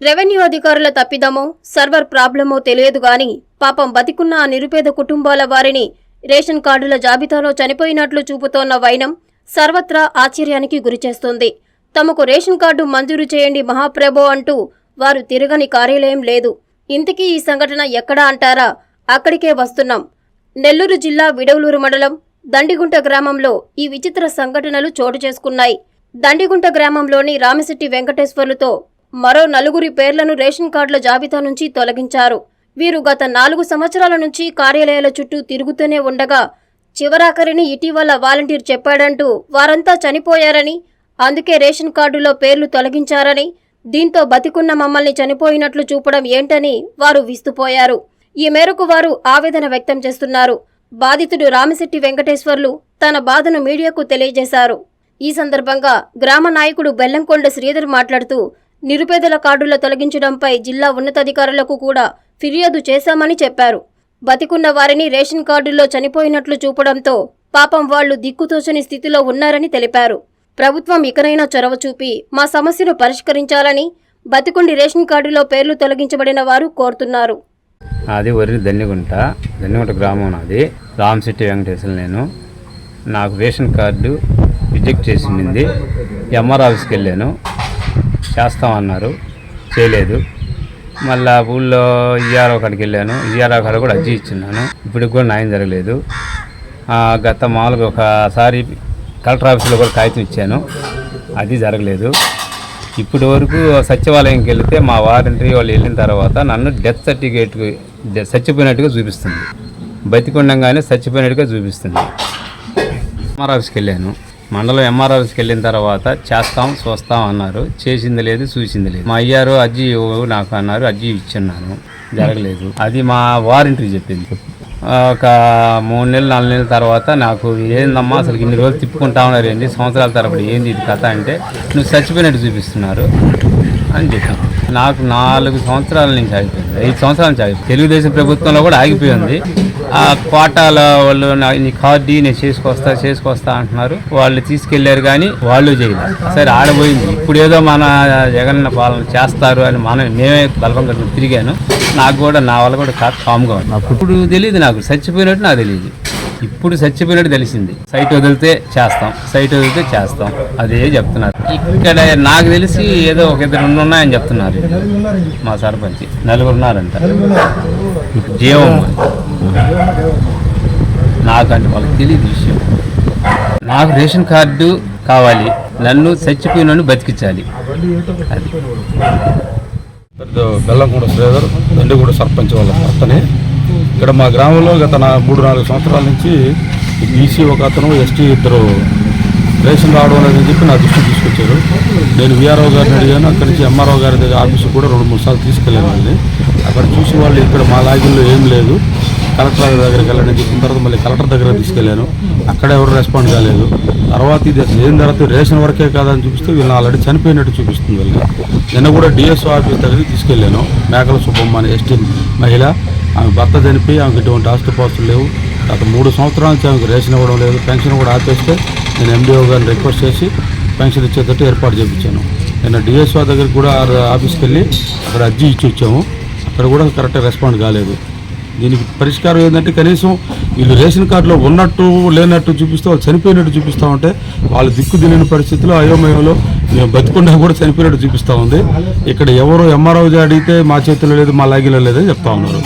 Revenue అధికారుల తప్పిదమో server ప్రాబ్లమో తెలియదు గాని పాపం బతికున్న ఆ నిరుపేద కుటుంబాల వారిని రేషన్ కార్డుల జాబితాలో చనిపోయినట్లు చూపుతోన్న వైనం సర్వత్రా ఆశ్చర్యానికి గురిచేస్తుంది. తమకు రేషన్ కార్డు మంజూరు చేయండి మహాప్రభో అంటూ వారు తిరగని కార్యాలయం లేదు. ఇంతకీ ఈ సంఘటన ఎక్కడా అంటారా? అక్కడికే వస్తున్నాం. నెల్లూరు జిల్లా విడవలూరు మండలం దండిగుంట గ్రామంలో ఈ విచిత్ర సంఘటనలు చోటు చేసుకున్నాయి. దండిగుంట గ్రామంలోని రామశెట్టి వెంకటేశ్వర్లతో మరో నలుగురి పేర్లను రేషన్ కార్డుల జాబితా నుంచి తొలగించారు. వీరు గత నాలుగు సంవత్సరాల నుంచి కార్యాలయాల చుట్టూ తిరుగుతూనే ఉండగా చివరాఖరిని ఇటీవల వాలంటీర్ చెప్పాడంటూ వారంతా చనిపోయారని అందుకే రేషన్ కార్డులో పేర్లు తొలగించారని దీంతో బతికున్న మమ్మల్ని చనిపోయినట్లు చూపడం ఏంటని వారు విస్తుపోయారు. ఈ మేరకు వారు ఆవేదన వ్యక్తం చేస్తున్నారు. బాధితుడు రామిశెట్టి వెంకటేశ్వర్లు తన బాధను మీడియాకు తెలియజేశారు. ఈ సందర్భంగా గ్రామ నాయకుడు బెల్లంకొండ శ్రీధర్ మాట్లాడుతూ నిరుపేదల కార్డుల తొలగించడంపై జిల్లా ఉన్నతాధికారులకు కూడా ఫిర్యాదు చేశామని చెప్పారు. బతికున్న వారిని రేషన్ కార్డుల్లో చనిపోయినట్లు చూపడంతో పాపం వాళ్ళు దిక్కుతోచని స్థితిలో ఉన్నారని తెలిపారు. ప్రభుత్వం ఇకనైనా చొరవ చూపి మా సమస్యను పరిష్కరించాలని బతికుండి రేషన్ కార్డులో పేర్లు తొలగించబడిన వారు కోరుతున్నారు. అది వరి దన్నిగుంట దన్నిగుంట గ్రామం నాది. రామశెట్టి వెంకటేశ్వర నేను. నాకు రేషన్ కార్డు రిజెక్ట్ చేసింది. ఎంఆర్ ఆఫీస్కి వెళ్ళాను. చేస్తామన్నారు. చేయలేదు. మళ్ళా ఊళ్ళో ఈఆర్ఓ కాడికి వెళ్ళాను. ఈఆర్ఓ కాడ కూడా అర్జీ ఇచ్చిన్నాను. ఇప్పటికి కూడా న్యాయం జరగలేదు. గత మామూలుగా ఒకసారి కలెక్టర్ ఆఫీస్లో కూడా కాగితం ఇచ్చాను. అది జరగలేదు. ఇప్పటి వరకు సచివాలయంకి వెళితే మా వారంటీ వాళ్ళు వెళ్ళిన తర్వాత నన్ను డెత్ సర్టిఫికేట్ చచ్చిపోయినట్టుగా చూపిస్తుంది. బతికుండగానే చచ్చిపోయినట్టుగా చూపిస్తుంది. ఎంఆర్ ఆఫీస్కి వెళ్ళాను. మండలం ఎంఆర్ఆర్ఎస్కి వెళ్ళిన తర్వాత చేస్తాం చూస్తాం అన్నారు. చేసింది లేదు చూసింది లేదు. మా అయ్యారు అజ్జి నాకు అన్నారు అజ్జి ఇచ్చున్నాను. జరగలేదు. అది మా వారింటికి చెప్పింది. ఒక మూడు నెలలు నాలుగు నెలల తర్వాత నాకు ఏందమ్మా అసలు ఇన్ని రోజులు తిప్పుకుంటా ఉన్నారు ఏంటి సంవత్సరాల తరబడి ఏంది ఇది కథ అంటే నువ్వు చచ్చిపోయినట్టు చూపిస్తున్నారు అని చెప్పాను నాకు నాలుగు సంవత్సరాల నుంచి ఆగిపోయింది. ఐదు సంవత్సరాల నుంచి ఆగిపోయింది. తెలుగుదేశం ప్రభుత్వంలో కూడా ఆగిపోయింది. ఆ కోటాల వాళ్ళు నా- కార్డు నేను చేసుకొస్తా చేసుకొస్తా అంటున్నారు. వాళ్ళు తీసుకెళ్ళారు కానీ వాళ్ళు చేయలేదు. సరే ఆడపోయింది ఇప్పుడు ఏదో మన జగన్ పాలన చేస్తారు అని మనం నేనే బలపం కట్టుకుని తిరిగాను. నాకు కూడా నా వల్ల కూడా కాదు కామ్గా ఉంది. అప్పుడు తెలియదు నాకు. చచ్చిపోయినట్టు నాకు తెలియదు. ఇప్పుడు చచ్చిపోయినట్టు తెలిసింది. సైట్ వదిలితే చేస్తాం సైట్ వదిలితే చేస్తాం. అదే చెప్తున్నారు. ఇక్కడ నాకు తెలిసి ఏదో ఒక ఇద్దరు రెండు ఉన్నాయని చెప్తున్నారు. మా సర్పంచ్. నలుగురు ఉన్నారంట. జీవం. నాకంటే వాళ్ళకి తెలియదు విషయం. నాకు రేషన్ కార్డు కావాలి. నన్ను చచ్చిపోయినను బతికించాలి. అది. పెద్ద బెల్లంగూడ శ్రీధర్ దండిగూడ సర్పంచ్ వాళ్ళ భర్తనే ఇక్కడ మా గ్రామంలో గత మూడు నాలుగు సంవత్సరాల నుంచి బీసీ ఒక అతను ఎస్టీ ఇద్దరు రేషన్ రావడం లేదని చెప్పి నా దృష్టి తీసుకొచ్చారు. నేను వీఆర్ఓ గారిని అడిగాను అక్కడి నుంచి ఎంఆర్ఓ గారి దగ్గర ఆఫీసు కూడా రెండు మూడు సార్లు తీసుకెళ్ళాను వాళ్ళని అక్కడ చూసి వాళ్ళు ఇక్కడ మా లాగిల్లో ఏం లేదు కలెక్టర్ దగ్గరికి వెళ్ళాలని చెప్పిన తర్వాత మళ్ళీ కలెక్టర్ దగ్గర తీసుకెళ్ళాను. అక్కడ ఎవరు రెస్పాండ్ కాలేదు. తర్వాత ఇది అసలు ఏం తర్వాత రేషన్ వరకే కాదని చూపిస్తే వీళ్ళని ఆల్రెడీ చనిపోయినట్టు చూపిస్తుంది వీళ్ళని నిన్న కూడా డిఎస్ఓ ఆఫీస్ దగ్గరికి తీసుకెళ్ళాను. మేకల సుబ్బమ్మ అనే ఎస్టీ మహిళ. ఆమె భర్త చనిపోయి ఆమెకి ఎటువంటి ఆస్తుపాస్తులు లేవు. గత మూడు సంవత్సరాల నుంచి ఆమెకు రేషన్ ఇవ్వడం లేదు. పెన్షన్ కూడా ఆపేస్తే నేను ఎండిఓ గారిని రిక్వెస్ట్ చేసి పెన్షన్ ఇచ్చేటట్టు ఏర్పాటు చేయించాను నిన్న డిఎస్ఓ దగ్గరికి కూడా ఆఫీస్కి వెళ్ళి అక్కడ అర్జీ ఇచ్చి వచ్చాము. అక్కడ కూడా కరెక్ట్గా రెస్పాండ్ కాలేదు. దీనికి పరిష్కారం ఏంటంటే కనీసం వీళ్ళు రేషన్ కార్డులో ఉన్నట్టు లేనట్టు చూపిస్తూ వాళ్ళు చనిపోయినట్టు చూపిస్తూ ఉంటే వాళ్ళు దిక్కు తెలియని పరిస్థితిలో అయోమయంలో మేము బతికుండా కూడా చనిపోయినట్టు చూపిస్తూ ఉంది. ఇక్కడ ఎవరు ఎంఆర్ఓ అడిగితే మా చేతిలో లేదు మా లాగిలో లేదని చెప్తా ఉన్నారు.